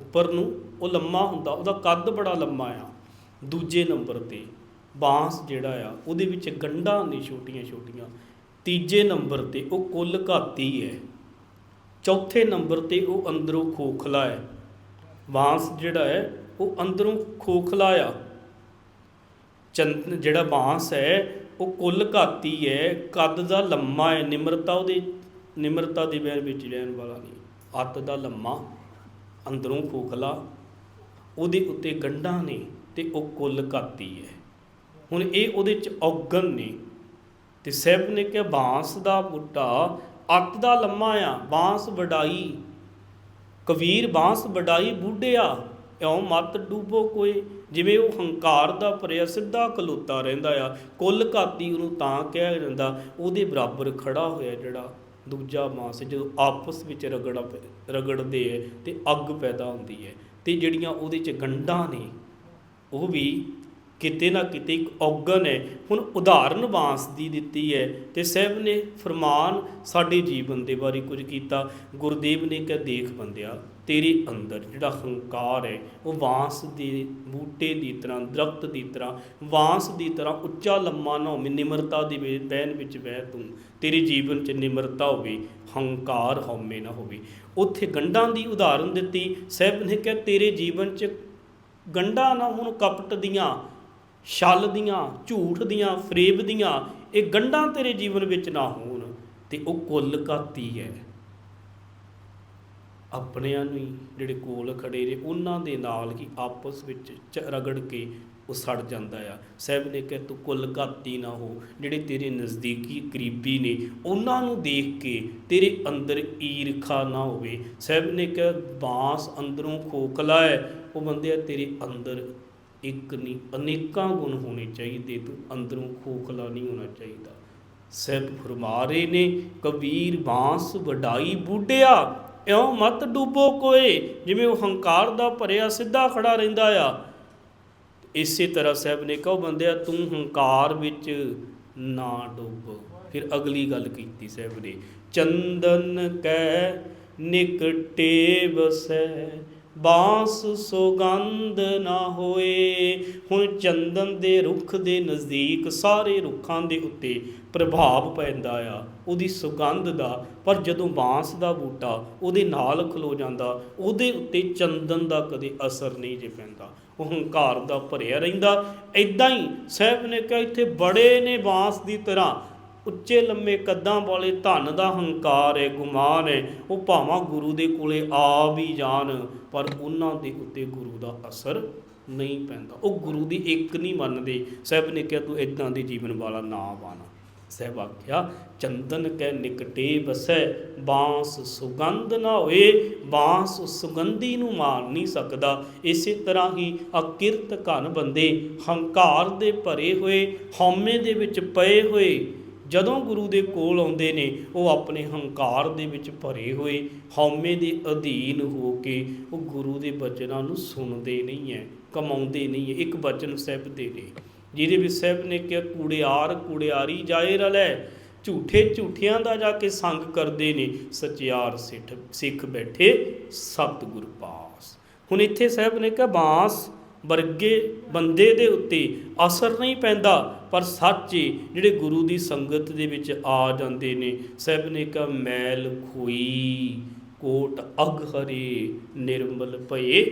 ਉੱਪਰ ਨੂੰ, ਉਹ ਲੰਮਾ ਹੁੰਦਾ, ਉਹਦਾ ਕੱਦ ਬੜਾ ਲੰਮਾ ਆ, ਦੂਜੇ ਨੰਬਰ ਤੇ। ਬਾਂਸ ਜਿਹੜਾ ਆ, ਉਹਦੇ ਵਿੱਚ ਗੰਢਾਂ ਨੇ ਛੋਟੀਆਂ ਛੋਟੀਆਂ। ਤੀਜੇ ਨੰਬਰ ਤੇ ਉਹ ਕੁੱਲ ਘਾਤੀ ਹੈ ਚੌਥੇ ਨੰਬਰ ਤੇ ਉਹ ਅੰਦਰੋਂ ਖੋਖਲਾ ਹੈ ਬਾਂਸ ਜਿਹੜਾ ਹੈ ਉਹ ਅੰਦਰੋਂ ਖੋਖਲਾ ਆ। ਚੰਦ, ਜਿਹੜਾ ਬਾਂਸ ਹੈ ਉਹ ਕੁੱਲ ਘਾਤੀ ਹੈ ਕੱਦ ਦਾ ਲੰਮਾ ਹੈ ਨਿਮਰਤਾ ਉਹਦੇ, ਨਿਮਰਤਾ ਦੇ ਵੈਰ ਵਿੱਚ ਰਹਿਣ ਵਾਲਾ ਨਹੀਂ। ਅੱਤ ਦਾ ਲੰਮਾ। ਅੰਦਰੋਂ ਖੋਖਲਾ, ਉਹਦੇ ਉੱਤੇ ਗੰਢਾਂ ਨੇ ਤੇ ਉਹ ਕੁੱਲ ਘਾਤੀ ਹੈ। ਹੁਣ ਇਹ ਉਹਦੇ ਚ ਔਗਣ ਨੇ। ਤੇ ਸਹਿਬ ਨੇ ਕਿਹਾ, ਬਾਂਸ ਦਾ ਬੂਟਾ, ਅੱਤ ਦਾ ਲੰਮਾ ਆ, ਬਾਂਸ ਵਡਾਈ। ਕਬੀਰ ਬਾਂਸ ਵਡਾਈ ਬੂਢਿਆ, ਇਉਂ ਮਤ ਡੂਬੋ ਕੋਈ ਜਿਵੇਂ ਉਹ ਹੰਕਾਰ ਦਾ ਭਰਿਆ ਸਿੱਧਾ ਖਲੋਤਾ ਰਹਿੰਦਾ ਆ, ਕੁੱਲ ਘਾਤੀ ਉਹਨੂੰ ਤਾਂ ਕਿਹਾ ਜਾਂਦਾ, ਉਹਦੇ ਬਰਾਬਰ ਖੜਾ ਹੋਇਆ ਜਿਹੜਾ ਦੂਜਾ ਬਾਂਸ ਜਦੋਂ ਆਪਸ ਵਿੱਚ ਰਗੜਾ ਰਗੜਦੇ ਹੈ ਤੇ ਅੱਗ ਪੈਦਾ ਹੁੰਦੀ ਹੈ। ਤੇ ਜਿਹੜੀਆਂ ਉਹਦੇ ਚ ਗੰਢਾਂ ਨੇ, ਉਹ ਵੀ ਕਿਤੇ ਨਾ ਕਿਤੇ ਇੱਕ ਔਗਣ ਹੈ। ਹੁਣ ਉਦਾਹਰਨ ਬਾਂਸ ਦੀ ਦਿੱਤੀ ਹੈ ਤੇ ਸਹਿਬ ਨੇ ਫਰਮਾਨ ਸਾਡੇ ਜੀਵਨ ਦੇ ਬਾਰੇ ਕੁਝ ਕੀਤਾ। ਗੁਰਦੇਵ ਨੇ ਕਿਹਾ, ਦੇਖ ਬੰਦਿਆ ਤੇਰੇ ਅੰਦਰ ਜਿਹੜਾ ਹੰਕਾਰ ਹੈ, ਉਹ ਵਾਂਸ ਦੇ, ਬੂਟੇ ਦੀ ਤਰ੍ਹਾਂ, ਦਰਖਤ ਦੀ ਤਰ੍ਹਾਂ, ਵਾਂਸ ਦੀ ਤਰ੍ਹਾਂ ਉੱਚਾ ਲੰਮਾ ਨਾ ਹੋਵੇ, ਨਿਮਰਤਾ ਦੀ ਵੇ- ਬਹਿਨ ਵਿੱਚ ਬਹਿ ਤੂੰ, ਤੇਰੇ ਜੀਵਨ 'ਚ ਨਿਮਰਤਾ ਹੋਵੇ, ਹੰਕਾਰ ਹਉਮੈ ਨਾ ਹੋਵੇ। ਉੱਥੇ ਗੰਢਾਂ ਦੀ ਉਦਾਹਰਨ ਦਿੱਤੀ, ਸਹਿਬ ਨੇ ਕਿਹਾ, ਤੇਰੇ ਜੀਵਨ 'ਚ ਗੰਢਾਂ ਨਾ ਹੁਣ, ਕਪਟ ਦੀਆਂ, ਛਲ ਦੀਆਂ, ਝੂਠ ਦੀਆਂ, ਫਰੇਬ ਦੀਆਂ, ਇਹ ਗੰਢਾਂ ਤੇਰੇ ਜੀਵਨ ਵਿੱਚ ਨਾ ਹੋਣ, ਤੇ ਉਹ ਕੁੱਲ ਘਾਤੀ ਹੈ। ਆਪਣਿਆਂ ਨੂੰ ਹੀ ਜਿਹੜੇ ਕੋਲ ਖੜੇ ਨੇ, ਉਹਨਾਂ ਦੇ ਨਾਲ ਹੀ ਆਪਸ ਵਿੱਚ ਚ- ਰਗੜ ਕੇ ਉਹ ਸੜ ਜਾਂਦਾ ਆ। ਸਹਿਬ ਨੇ ਕਿਹਾ, ਤੂੰ ਕੁੱਲ ਘਾਤੀ ਨਾ ਹੋ। ਜਿਹੜੇ ਤੇਰੇ ਨਜ਼ਦੀਕੀ ਕਰੀਬੀ ਨੇ, ਉਹਨਾਂ ਨੂੰ ਦੇਖ ਕੇ ਤੇਰੇ ਅੰਦਰ ਈਰਖਾ ਨਾ ਹੋਵੇ। ਸਹਿਬ ਨੇ ਕਿਹਾ, ਬਾਂਸ ਅੰਦਰੋਂ ਖੋਖਲਾ ਹੈ। ਉਹ ਬੰਦਿਆ ਤੇਰੇ ਅੰਦਰ ਇੱਕ ਨਹੀਂ, ਅਨੇਕਾਂ ਗੁਣ ਹੋਣੇ ਚਾਹੀਦੇ। ਤੂੰ ਅੰਦਰੋਂ ਖੋਖਲਾ ਨਹੀਂ ਹੋਣਾ ਚਾਹੀਦਾ। ਸਹਿਬ ਫਰਮਾ ਰਹੇ ਨੇ, ਕਬੀਰ ਬਾਂਸ ਵਡਾਈ ਬੁੱਢਿਆ ਇਉਂ ਮਤ ਡੂਬੋ ਕੋਏ, ਜਿਵੇਂ ਉਹ ਹੰਕਾਰ ਦਾ ਭਰਿਆ ਸਿੱਧਾ ਖੜਾ ਰਹਿੰਦਾ ਆ। ਇਸੇ ਤਰ੍ਹਾਂ ਸਾਹਿਬ ਨੇ ਕਹੋ ਬੰਦਿਆ, ਤੂੰ ਹੰਕਾਰ ਵਿੱਚ ਨਾ ਡੁੱਬ। ਫਿਰ ਅਗਲੀ ਗੱਲ ਕੀਤੀ ਸਾਹਿਬ ਨੇ, ਚੰਦਨ ਕੈ ਨਿਕਟੇ ਵਸੈ, ਬਾਂਸ ਸੁਗੰਧ ਨਾ ਹੋਏ। ਹੁਣ ਚੰਦਨ ਦੇ ਰੁੱਖ ਦੇ ਨਜ਼ਦੀਕ ਸਾਰੇ ਰੁੱਖਾਂ ਦੇ ਉੱਤੇ ਪ੍ਰਭਾਵ ਪੈਂਦਾ ਆ। ਉਹਦੀ ਸੁਗੰਧ ਦਾ, ਪਰ ਜਦੋਂ ਬਾਂਸ ਦਾ ਬੂਟਾ ਉਹਦੇ ਨਾਲ ਖਲੋ ਜਾਂਦਾ, ਉਹਦੇ ਉੱਤੇ ਚੰਦਨ ਦਾ ਕਦੇ ਅਸਰ ਨਹੀਂ ਜੇ ਪੈਂਦਾ। ਉਹ ਹੰਕਾਰ ਦਾ ਭਰਿਆ ਰਹਿੰਦਾ। ਐਦਾਂ ਹੀ ਸਾਹਿਬ ਨੇ ਕਿਹਾ, ਇੱਥੇ ਬੜੇ ਨੇ ਬਾਂਸ ਦੀ ਤਰ੍ਹਾਂ। ਉੱਚੇ ਲੰਮੇ ਕੱਦਾਂ ਵਾਲੇ ਧਨ ਦਾ ਹੰਕਾਰ ਹੈ ਗੁਮਾਨ ਹੈ ਉਹ ਭਾਵਾਂ ਗੁਰੂ ਦੇ ਕੋਲੇ ਆ ਵੀ ਜਾਣ, ਪਰ ਉਹਨਾਂ ਦੇ ਉੱਤੇ ਗੁਰੂ ਦਾ ਅਸਰ ਨਹੀਂ ਪੈਂਦਾ। ਉਹ ਗੁਰੂ ਦੀ ਇੱਕ ਨਹੀਂ ਮੰਨਦੇ। ਸਾਹਿਬ ਨੇ ਕਿਹਾ, ਤੂੰ ਇਦਾਂ ਦੇ ਜੀਵਨ ਵਾਲਾ ਨਾ ਬਣ। ਸਹਿਬ ਆਖਿਆ ਚੰਦਨ ਕੈ ਨਿਕਟੇ ਬਸੈ ਬਾਂਸ ਸੁਗੰਧ ਨਾ ਹੋਏ, ਬਾਂਸ ਸੁਗੰਧੀ ਨੂੰ ਮਾਰ ਨਹੀਂ ਸਕਦਾ। ਇਸੇ ਤਰ੍ਹਾਂ ਹੀ ਅਕਿਰਤ ਘਨ ਬੰਦੇ, ਹੰਕਾਰ ਦੇ ਭਰੇ ਹੋਏ, ਹਉਮੈ ਦੇ ਵਿੱਚ ਪਏ ਹੋਏ। ਜਦੋਂ ਗੁਰੂ ਦੇ ਕੋਲ ਆਉਂਦੇ ਨੇ, ਉਹ ਆਪਣੇ ਹੰਕਾਰ ਦੇ ਵਿੱਚ ਭਰੇ ਹੋਏ, ਹਉਮੈ ਦੇ ਅਧੀਨ ਹੋ ਕੇ ਉਹ ਗੁਰੂ ਦੇ ਬਚਨਾਂ ਨੂੰ ਸੁਣਦੇ ਨਹੀਂ ਹੈ ਕਮਾਉਂਦੇ ਨਹੀਂ ਹੈ ਇੱਕ ਬਚਨ ਸਾਹਿਬ ਦੇ ਨੇ। ਜਿਹਦੇ ਵਿੱਚ ਸਾਹਿਬ ਨੇ ਕਿਹਾ, ਕੂੜਿਆਰ ਕੂੜਿਆਰੀ ਜਾਏ ਰਲੈ, ਝੂਠੇ ਝੂਠਿਆਂ ਦਾ ਜਾ ਕੇ ਸੰਗ ਕਰਦੇ ਨੇ, ਸਚਿਆਰ ਸਿੱਖ ਸਿੱਖ ਬੈਠੇ ਸਤਿਗੁਰ ਪਾਸ। ਹੁਣ ਇੱਥੇ ਸਾਹਿਬ ਨੇ ਕਿਹਾ, ਬਾਂਸ ਵਰਗੇ ਬੰਦੇ ਦੇ ਉੱਤੇ ਅਸਰ ਨਹੀਂ ਪੈਂਦਾ, ਪਰ ਸੱਚੇ ਜਿਹੜੇ ਗੁਰੂ ਦੀ ਸੰਗਤ ਦੇ ਵਿੱਚ ਆ ਜਾਂਦੇ ਨੇ। ਸਾਹਿਬ ਨੇ ਕਿਹਾ, ਮੈਲ ਖੋਈ, ਕੋਟ ਅਗ ਹਰੇ, ਨਿਰਮਲ ਭਏ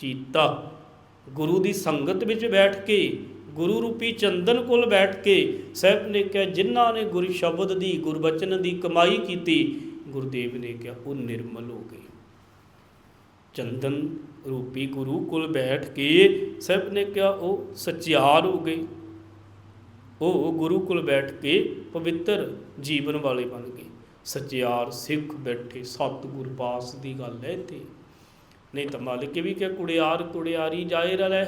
ਚੀਤਾ। ਗੁਰੂ ਦੀ ਸੰਗਤ ਵਿੱਚ ਬੈਠ ਕੇ ਗੁਰੂ ਰੂਪੀ ਚੰਦਨ ਕੋਲ ਬੈਠ ਕੇ ਸਾਹਿਬ ਨੇ ਕਿਹਾ, ਜਿਨ੍ਹਾਂ ਨੇ ਗੁਰੂ ਸ਼ਬਦ ਦੀ ਗੁਰਬਚਨ ਦੀ ਕਮਾਈ ਕੀਤੀ, ਗੁਰਦੇਵ ਨੇ ਕਿਹਾ, ਉਹ ਨਿਰਮਲ ਹੋ ਗਏ। ਚੰਦਨ ਰੂਪੀ ਗੁਰੂ ਕੋਲ ਬੈਠ ਕੇ ਸਾਹਿਬ ਨੇ ਕਿਹਾ, ਉਹ ਸਚਿਆਰ ਹੋ ਗਏ। ਉਹ ਗੁਰੂ ਕੋਲ ਬੈਠ ਕੇ ਪਵਿੱਤਰ ਜੀਵਨ ਵਾਲੇ ਬਣ ਗਏ। ਸਚਿਆਰ ਸਿੱਖ ਬੈਠੇ, ਸਤਿਗੁਰ ਪਾਸ ਦੀ ਗੱਲ ਹੈ ਤੇ ਨਹੀਂ ਤਾਂ ਮਾਲਿਕ ਵੀ ਕਿ ਕੁੜਿਆਰ ਕੁੜਿਆਰੀ ਜਾਏ ਰਲੇ।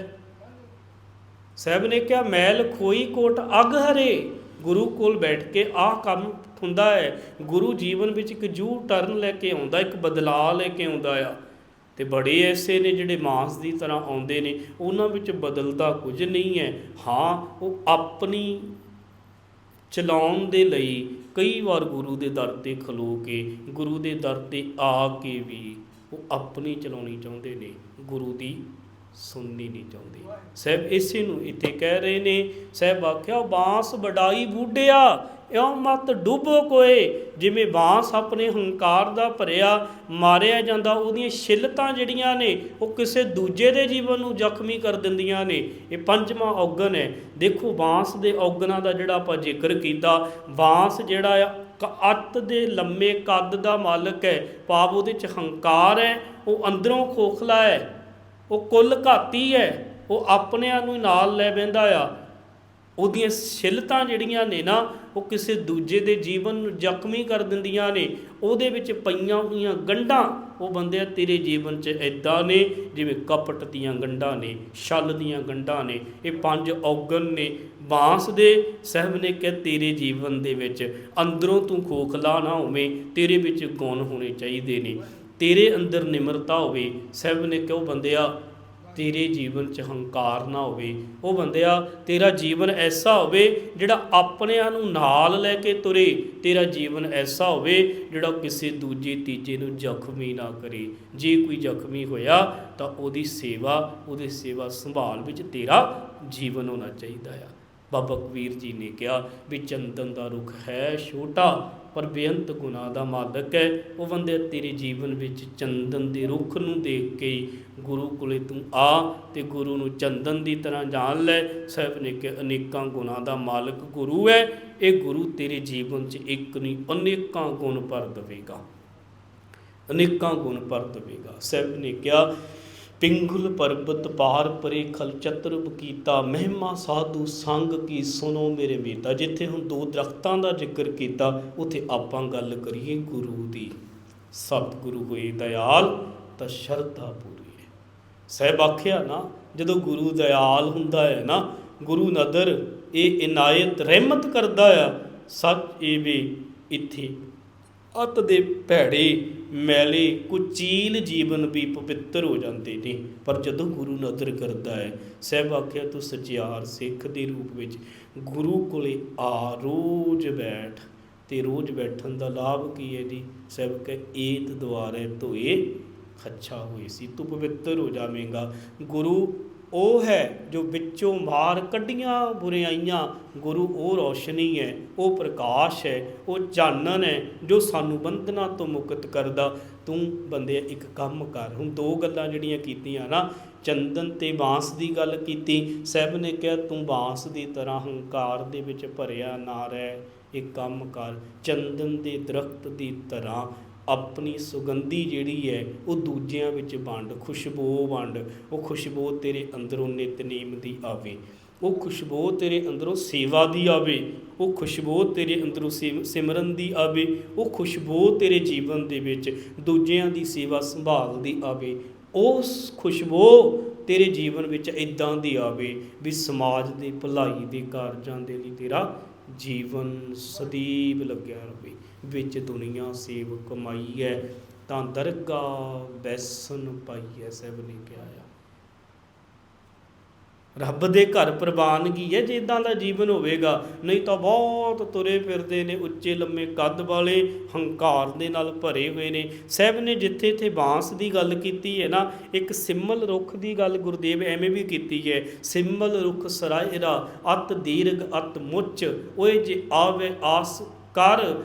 ਸਾਹਿਬ ਨੇ ਕਿਹਾ, ਮੈਲ ਖੋਈ ਕੋਟ ਅਗ ਹਰੇ। ਗੁਰੂ ਕੋਲ ਬੈਠ ਕੇ ਆਹ ਕੰਮ ਹੁੰਦਾ ਹੈ। ਗੁਰੂ ਜੀਵਨ ਵਿੱਚ ਇੱਕ ਜੂ ਟਰਨ ਲੈ ਕੇ ਆਉਂਦਾ, ਇੱਕ ਬਦਲਾਅ ਲੈ ਕੇ ਆਉਂਦਾ ਆ। ਤੇ ਬੜੇ ਐਸੇ ਨੇ ਜਿਹੜੇ ਮਾਸ ਦੀ ਤਰ੍ਹਾਂ ਆਉਂਦੇ ਨੇ, ਉਹਨਾਂ ਵਿੱਚ ਬਦਲਦਾ ਕੁਝ ਨਹੀਂ ਹੈ। ਹਾਂ, ਉਹ ਆਪਣੀ ਚਲਾਉਣ ਦੇ ਲਈ ਕਈ ਵਾਰ ਗੁਰੂ ਦੇ ਦਰ ਤੇ ਖਲੋ ਕੇ, ਗੁਰੂ ਦੇ ਦਰ ਤੇ ਆ ਕੇ ਵੀ ਉਹ ਆਪਣੀ ਚਲਾਉਣੀ ਚਾਹੁੰਦੇ ਨੇ। ਗੁਰੂ ਦੀ ਸੁਣਨੀ ਨਹੀਂ ਚਾਹੁੰਦੀ। ਸਾਹਿਬ ਇਸੇ ਨੂੰ ਇੱਥੇ ਕਹਿ ਰਹੇ ਨੇ, ਸਾਹਿਬ ਆਖਿਆ, ਬਾਂਸ ਵਡਾਈ ਬੂਢਿਆ, ਇਉ ਮਤ ਡੁੱਬੋ ਕੋਏ। ਜਿਵੇਂ ਬਾਂਸ ਆਪਣੇ ਹੰਕਾਰ ਦਾ ਭਰਿਆ ਮਾਰਿਆ ਜਾਂਦਾ, ਉਹਦੀਆਂ ਛਿੱਲਤਾਂ ਜਿਹੜੀਆਂ ਨੇ, ਉਹ ਕਿਸੇ ਦੂਜੇ ਦੇ ਜੀਵਨ ਨੂੰ ਜ਼ਖਮੀ ਕਰ ਦਿੰਦੀਆਂ ਨੇ। ਇਹ ਪੰਜਵਾਂ ਔਗਣ ਹੈ। ਦੇਖੋ, ਬਾਂਸ ਦੇ ਔਗਣਾਂ ਦਾ ਜਿਹੜਾ ਆਪਾਂ ਜ਼ਿਕਰ ਕੀਤਾ, ਬਾਂਸ ਜਿਹੜਾ ਆ ਕ- ਅੱਤ ਦੇ ਲੰਮੇ ਕੱਦ ਦਾ ਮਾਲਕ ਹੈ, ਭਾਵ ਉਹਦੇ ਚ ਹੰਕਾਰ ਹੈ, ਉਹ ਅੰਦਰੋਂ ਖੋਖਲਾ ਹੈ। ਉਹ ਕੁੱਲ ਘਾਤੀ ਹੈ, ਉਹ ਆਪਣਿਆਂ ਨੂੰ ਨਾਲ ਲੈ ਬੈਂਦਾ ਆ। ਉਹਦੀਆਂ ਸ਼ਿਲਤਾਂ ਜਿਹੜੀਆਂ ਨੇ ਨਾ, ਉਹ ਕਿਸੇ ਦੂਜੇ ਦੇ ਜੀਵਨ ਨੂੰ ਜ਼ਖਮੀ ਕਰ ਦਿੰਦੀਆਂ ਨੇ। ਉਹਦੇ ਵਿੱਚ ਪਈਆਂ ਹੋਈਆਂ ਗੰਢਾਂ, ਉਹ ਬੰਦਿਆ ਤੇਰੇ ਜੀਵਨ 'ਚ ਐਦਾਂ ਨੇ, ਜਿਵੇਂ ਕਪਟ ਦੀਆਂ ਗੰਢਾਂ ਨੇ, ਛਲ ਦੀਆਂ ਗੰਢਾਂ ਨੇ, ਇਹ ਪੰਜ ਔਗਣ ਨੇ, ਬਾਂਸ ਦੇ। ਸਹਿਬ ਨੇ ਕਿ ਤੇਰੇ ਜੀਵਨ ਦੇ ਵਿੱਚ ਅੰਦਰੋਂ ਤੂੰ ਖੋਖਲਾ ਨਾ ਹੋਵੇਂ, ਤੇਰੇ ਵਿੱਚ ਗੁਣ ਹੋਣੇ ਚਾਹੀਦੇ ਨੇ। ਤੇਰੇ ਅੰਦਰ ਨਿਮਰਤਾ ਹੋਵੇ, ਸਹਿਬ ਨੇ ਕਿਉਂ ਬੰਦਿਆ? ਤੇਰੇ ਜੀਵਨ 'ਚ ਹੰਕਾਰ ਨਾ ਹੋਵੇ। ਉਹ ਬੰਦਿਆ, ਤੇਰਾ ਜੀਵਨ ਐਸਾ ਹੋਵੇ ਜਿਹੜਾ ਆਪਣਿਆਂ ਨੂੰ ਨਾਲ ਲੈ ਕੇ ਤੁਰੇ। ਤੇਰਾ ਜੀਵਨ ਐਸਾ ਹੋਵੇ ਜਿਹੜਾ ਕਿਸੇ ਦੂਜੇ, ਤੀਜੇ ਨੂੰ ਜ਼ਖਮੀ ਨਾ ਕਰੇ। ਜੇ ਕੋਈ ਜ਼ਖਮੀ ਹੋਇਆ, ਤਾਂ ਉਹਦੀ ਸੇਵਾ ਉਹਦੀ ਸੇਵਾ ਸੰਭਾਲ ਵਿੱਚ ਤੇਰਾ ਜੀਵਨ ਹੋਣਾ ਚਾਹੀਦਾ ਆ। ਬਾਬਾ ਕਬੀਰ ਜੀ ਨੇ ਕਿਹਾ ਵੀ ਚੰਦਨ ਦਾ ਰੁੱਖ ਹੈ ਛੋਟਾ ਪਰ ਬੇਅੰਤ ਗੁਨਾ ਦਾ ਮਾਲਕ ਹੈ। ਉਹ ਬੰਦੇ ਤੇਰੇ ਜੀਵਨ ਵਿੱਚ ਚੰਦਨ ਦੇ ਰੁੱਖ ਨੂੰ ਦੇਖ ਕੇ ਗੁਰੂ ਕੋਲੇ ਤੂੰ ਆ ਤੇ ਗੁਰੂ ਨੂੰ ਚੰਦਨ ਦੀ ਤਰ੍ਹਾਂ ਜਾਣ ਲੈ। ਸਾਹਿਬ ਨੇ ਕਿ ਅਨੇਕਾਂ ਗੁਣਾ ਦਾ ਮਾਲਕ ਗੁਰੂ ਹੈ। ਇਹ ਗੁਰੂ ਤੇਰੇ ਜੀਵਨ 'ਚ ਇੱਕ ਨਹੀਂ, ਅਨੇਕਾਂ ਗੁਣ ਭਰ ਦੇਵੇਗਾ। ਅਨੇਕਾਂ ਗੁਣ ਭਰ ਦੇਵੇਗਾ। ਸਾਹਿਬ ਨੇ ਕਿਹਾ ਪਿੰਗੁਲ ਪਰਬਤ ਪਾਰ ਪਰੇ ਖਲ ਕੀਤਾ, ਮਹਿਮਾ ਸਾਧੂ ਸੰਗ ਕੀ ਸੁਨੋ ਮੇਰੇ ਮੀਤਾ ਜਿੱਥੇ ਹੁਣ ਦੋ ਦਰਖਤਾਂ ਦਾ ਜ਼ਿਕਰ ਕੀਤਾ, ਉਥੇ ਆਪਾਂ ਗੱਲ ਕਰੀਏ ਗੁਰੂ ਦੀ। ਸਤਿਗੁਰੂ ਹੋਏ ਦਇਆਲ, ਤਾਂ ਸ਼ਰਧਾ ਪੂਰੀ ਹੈ। ਸਹਿਬ ਆਖਿਆ ਨਾ, ਜਦੋਂ ਗੁਰੂ ਦਇਆਲ ਹੁੰਦਾ ਹੈ ਨਾ, ਗੁਰੂ ਨਦਰ, ਇਹ ਇਨਾਇਤ ਰਹਿਮਤ ਕਰਦਾ ਆ। ਸੱਚ ਇਹ ਵੀ, ਇੱਥੇ ਅਤ ਦੇ ਭੈੜੇ ਮੈਲੇ ਕੁਚੀਲ ਜੀਵਨ ਵੀ ਪਵਿੱਤਰ ਹੋ ਜਾਂਦੇ ਨੇ। ਪਰ ਜਦੋਂ ਗੁਰੂ ਨਦਰ ਕਰਦਾ ਹੈ, ਸਹਿਬ ਆਖਿਆ, ਤੂੰ ਸਚਿਆਰ ਸਿੱਖ ਦੇ ਰੂਪ ਵਿੱਚ ਗੁਰੂ ਕੋਲੇ ਆ, ਰੋਜ਼ ਬੈਠ। ਤੇ ਰੋਜ਼ ਬੈਠਣ ਦਾ ਲਾਭ ਕੀ ਹੈ ਜੀ? ਸਹਿਬ ਕਹੇ ਏਤ ਦੁਆਰੇ ਧੋਏ ਖੱਛਾ ਹੋਈ ਸੀ। ਤੂੰ ਪਵਿੱਤਰ ਹੋ ਜਾਵੇਂਗਾ। ਗੁਰੂ ਉਹ ਹੈ ਜੋ ਵਿੱਚੋਂ ਮਾਰ ਕੱਢੀਆਂ ਬੁਰਾਈਆਂ ਗੁਰੂ ਉਹ ਰੌਸ਼ਨੀ ਹੈ, ਉਹ ਪ੍ਰਕਾਸ਼ ਹੈ, ਉਹ ਚਾਨਣ ਹੈ ਜੋ ਸਾਨੂੰ ਬੰਧਨਾਂ ਤੋਂ ਮੁਕਤ ਕਰਦਾ। ਤੂੰ ਬੰਦੇ ਇੱਕ ਕੰਮ ਕਰ। ਹੁਣ ਦੋ ਗੱਲਾਂ ਜਿਹੜੀਆਂ ਕੀਤੀਆਂ ਨਾ, ਚੰਦਨ ਤੇ ਬਾਂਸ ਦੀ ਗੱਲ ਕੀਤੀ। ਸਹਿਬ ਨੇ ਕਿਹਾ, ਤੂੰ ਬਾਂਸ ਦੀ ਤਰ੍ਹਾਂ ਹੰਕਾਰ ਦੇ ਵਿੱਚ ਭਰਿਆ ਨਾ ਰਹਿ ਇਹ ਕੰਮ ਕਰ। ਚੰਦਨ ਦੇ ਦਰਖਤ ਦੀ ਤਰ੍ਹਾਂ ਆਪਣੀ ਸੁਗੰਧੀ ਜਿਹੜੀ ਹੈ, ਉਹ ਦੂਜਿਆਂ ਵਿੱਚ ਵੰਡ, ਖੁਸ਼ਬੂ ਵੰਡ, ਉਹ ਖੁਸ਼ਬੂ ਤੇਰੇ ਅੰਦਰੋਂ ਨਿਤਨੇਮ ਦੀ ਆਵੇ। ਉਹ ਖੁਸ਼ਬੂ ਤੇਰੇ ਅੰਦਰੋਂ ਸੇਵਾ ਦੀ ਆਵੇ। ਉਹ ਖੁਸ਼ਬੂ ਤੇਰੇ ਅੰਦਰੋਂ ਸਿਮ- ਸਿਮਰਨ ਦੀ ਆਵੇ। ਉਹ ਖੁਸ਼ਬੂ ਤੇਰੇ ਜੀਵਨ ਦੇ ਵਿੱਚ ਦੂਜਿਆਂ ਦੀ ਸੇਵਾ ਸੰਭਾਲ ਦੀ ਆਵੇ। ਉਸ ਖੁਸ਼ਬੂ ਤੇਰੇ ਜੀਵਨ ਵਿੱਚ ਇਦਾਂ ਦੀ ਆਵੇ ਵੀ ਸਮਾਜ ਦੀ ਭਲਾਈ ਦੇ ਕਾਰਜਾਂ ਦੇ ਲਈ ਤੇਰਾ ਜੀਵਨ ਸਦੀਵ ਲੱਗਿਆ ਰਹੇ ਵਿੱਚ ਦੁਨੀਆ ਸੇਵ ਕਮਾਈ ਹੈ, ਤਾਂ ਦਰਗਾ ਬੈਸਨ ਪਾਈ ਹੈ ਸਭ ਨੇ ਕਿਹਾ ਆ। ਰੱਬ ਦੇ ਘਰ ਪ੍ਰਵਾਨਗੀ ਹੈ ਜੇ ਇਦਾਂ ਦਾ ਜੀਵਨ ਹੋਵੇਗਾ। ਨਹੀਂ ਤਾਂ ਬਹੁਤ ਤੁਰੇ ਫਿਰਦੇ ਨੇ, ਉੱਚੇ ਲੰਮੇ ਕੱਦ ਵਾਲੇ, ਹੰਕਾਰ ਦੇ ਨਾਲ ਭਰੇ ਹੋਏ ਨੇ। ਸਹਿਬ ਨੇ ਜਿੱਥੇ ਇੱਥੇ ਬਾਂਸ ਦੀ ਗੱਲ ਕੀਤੀ ਹੈ ਨਾ, ਇੱਕ ਸਿੰਮਲ ਰੁੱਖ ਦੀ ਗੱਲ ਗੁਰਦੇਵ ਐਵੇਂ ਵੀ ਕੀਤੀ ਹੈ, ਸਿੰਮਲ ਰੁੱਖ ਸਰਾਇਰਾ, ਅਤ ਦੀਰਘ ਅਤ ਮੁੱਚ, ਓਏ ਜੇ ਆਵੇ ਆਸ ਕਰ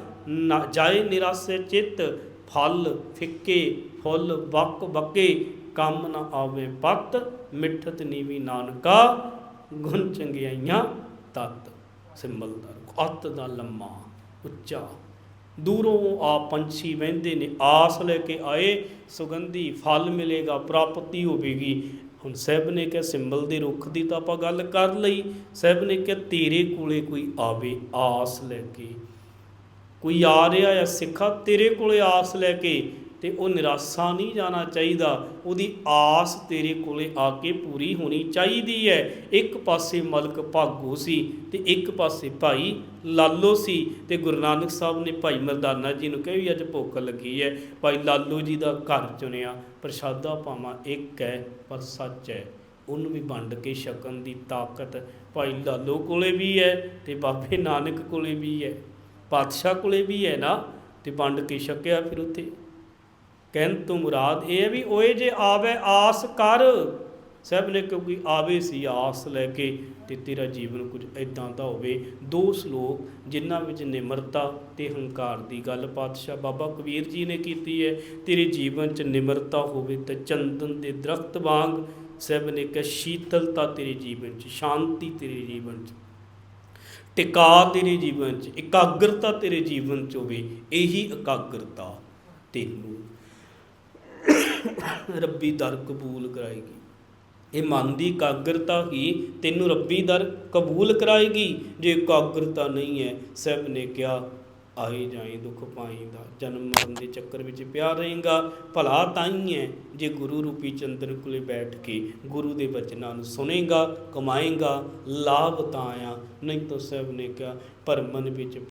ਜਾਏ ਨਿਰਾਸੇ ਚਿੱਤ ਫਲ ਫਿੱਕੇ ਫੁੱਲ ਬੱਕ ਬੱਕੇ ਕੰਮ ਨਾ ਆਵੇ ਪਤ ਮਿੱਠਤ ਨੀਵੀ ਨਾਨਕਾ ਗੁਣ ਚੰਗਿਆਈਆਂ ਤਤ। ਸਿੰਬਲ ਦਾ ਰੁੱਖ, ਅੱਤ ਦਾ ਲੰਮਾ ਉੱਚਾ। ਦੂਰੋਂ ਆ ਪੰਛੀ ਵਹਿੰਦੇ ਨੇ ਆਸ ਲੈ ਕੇ ਆਏ ਸੁਗੰਧੀ ਫਲ ਮਿਲੇਗਾ ਪ੍ਰਾਪਤੀ ਹੋਵੇਗੀ। ਹੁਣ ਸਹਿਬ ਨੇ ਕਿਹਾ ਸਿੰਬਲ ਦੇ ਰੁੱਖ ਦੀ ਤਾਂ ਆਪਾਂ ਗੱਲ ਕਰ ਲਈ। ਸਹਿਬ ਨੇ ਕਿਹਾ ਤੇਰੇ ਕੋਲੇ ਕੋਈ ਆਵੇ ਆਸ ਲੈ ਕੇ। ਕੋਈ ਆ ਰਿਹਾ ਹੈ ਸਿੱਖਾ ਤੇਰੇ ਕੋਲੇ ਆਸ ਲੈ ਕੇ ਤੇ ਉਹ ਨਿਰਾਸ਼ਾ ਨਹੀਂ ਜਾਣਾ ਚਾਹੀਦਾ। ਉਹਦੀ ਆਸ ਤੇਰੇ ਕੋਲੇ ਆ ਕੇ ਪੂਰੀ ਹੋਣੀ ਚਾਹੀਦੀ ਹੈ। ਇੱਕ ਪਾਸੇ ਮਲਕ ਭਾਗੋ ਸੀ ਤੇ ਇੱਕ ਪਾਸੇ ਭਾਈ ਲਾਲੋ ਸੀ ਤੇ ਗੁਰੂ ਨਾਨਕ ਸਾਹਿਬ ਨੇ ਭਾਈ ਮਰਦਾਨਾ ਜੀ ਨੂੰ ਕਿਹਾ ਵੀ ਅੱਜ ਭੁੱਖ ਲੱਗੀ ਹੈ। ਭਾਈ ਲਾਲੋ ਜੀ ਦਾ ਘਰ ਚੁਣਿਆ, ਪ੍ਰਸ਼ਾਦਾ ਭਾਵਾਂ ਇੱਕ ਹੈ ਪਰ ਸੱਚ ਹੈ, ਉਹਨੂੰ ਵੀ ਵੰਡ ਕੇ ਛਕਣ ਦੀ ਤਾਕਤ ਭਾਈ ਲਾਲੋ ਕੋਲੇ ਵੀ ਹੈ ਤੇ ਬਾਬੇ ਨਾਨਕ ਕੋਲੇ ਵੀ ਹੈ। ਪਾਤਸ਼ਾਹ ਕੋਲੇ ਵੀ ਹੈ ਨਾ, ਤੇ ਵੰਡ ਕੇ ਛਕਿਆ ਫਿਰ ਉੱਥੇ। ਕਹਿਣ ਤੋਂ ਮੁਰਾਦ ਇਹ ਹੈ ਵੀ ਓਏ ਜੇ ਆਵੇ ਆਸ ਕਰ, ਸਭ ਨੇ ਕਿਉਂਕਿ ਆਵੇ ਸੀ ਆਸ ਲੈ ਕੇ, ਤੇ ਤੇਰਾ ਜੀਵਨ ਕੁਝ ਇਦਾਂ ਦਾ ਹੋਵੇ। ਦੋ ਸ਼ਲੋਕ ਜਿਨ੍ਹਾਂ ਵਿੱਚ ਨਿਮਰਤਾ ਤੇ ਹੰਕਾਰ ਦੀ ਗੱਲ ਪਾਤਸ਼ਾਹ ਬਾਬਾ ਕਬੀਰ ਜੀ ਨੇ ਕੀਤੀ ਹੈ, ਤੇਰੇ ਜੀਵਨ 'ਚ ਨਿਮਰਤਾ ਹੋਵੇ ਤੇ ਚੰਦਨ ਦੇ ਦਰਖਤ ਵਾਂਗ, ਸਭ ਨੇ ਕਿ ਸ਼ੀਤਲਤਾ ਤੇਰੇ ਜੀਵਨ 'ਚ, ਸ਼ਾਂਤੀ ਤੇਰੇ ਜੀਵਨ 'ਚ। ਟਿਕਾ ਤੇਰੇ ਜੀਵਨ 'ਚ, ਇਕਾਗਰਤਾ ਤੇਰੇ ਜੀਵਨ 'ਚ ਹੋਵੇ, ਇਹੀ ਇਕਾਗਰਤਾ ਤੈਨੂੰ। ਰੱਬੀ ਦਰ ਕਬੂਲ ਕਰਾਏਗੀ। ਇਹ ਮਨ ਦੀ ਇਕਾਗਰਤਾ ਹੀ ਤੈਨੂੰ ਰੱਬੀ ਦਰ ਕਬੂਲ ਕਰਾਏਗੀ। ਜੇ ਇਕਾਗਰਤਾ ਨਹੀਂ ਹੈ, ਸਭ ਨੇ ਕਿਹਾ ਆਏ ਜਾਏ ਦੁੱਖ ਪਾਈਂਦਾ ਜਨਮ ਮਰਨ ਦੇ ਚੱਕਰ ਵਿੱਚ ਪਿਆ ਰਹੇਗਾ। ਭਲਾ ਤਾਂ ਹੀ ਹੈ ਜੇ ਗੁਰੂ ਰੂਪੀ ਚੰਦਨ ਕੋਲੇ ਬੈਠ ਕੇ ਗੁਰੂ ਦੇ ਬਚਨਾਂ ਨੂੰ ਸੁਨੇਗਾ ਕਮਾਏਗਾ, ਲਾਭ ਤਾਂ ਆ ਨਹੀਂ ਤਾਂ ਸਭ ਨੇ ਕਿਹਾ, ਪਰ ਮਨ ਵਿੱਚ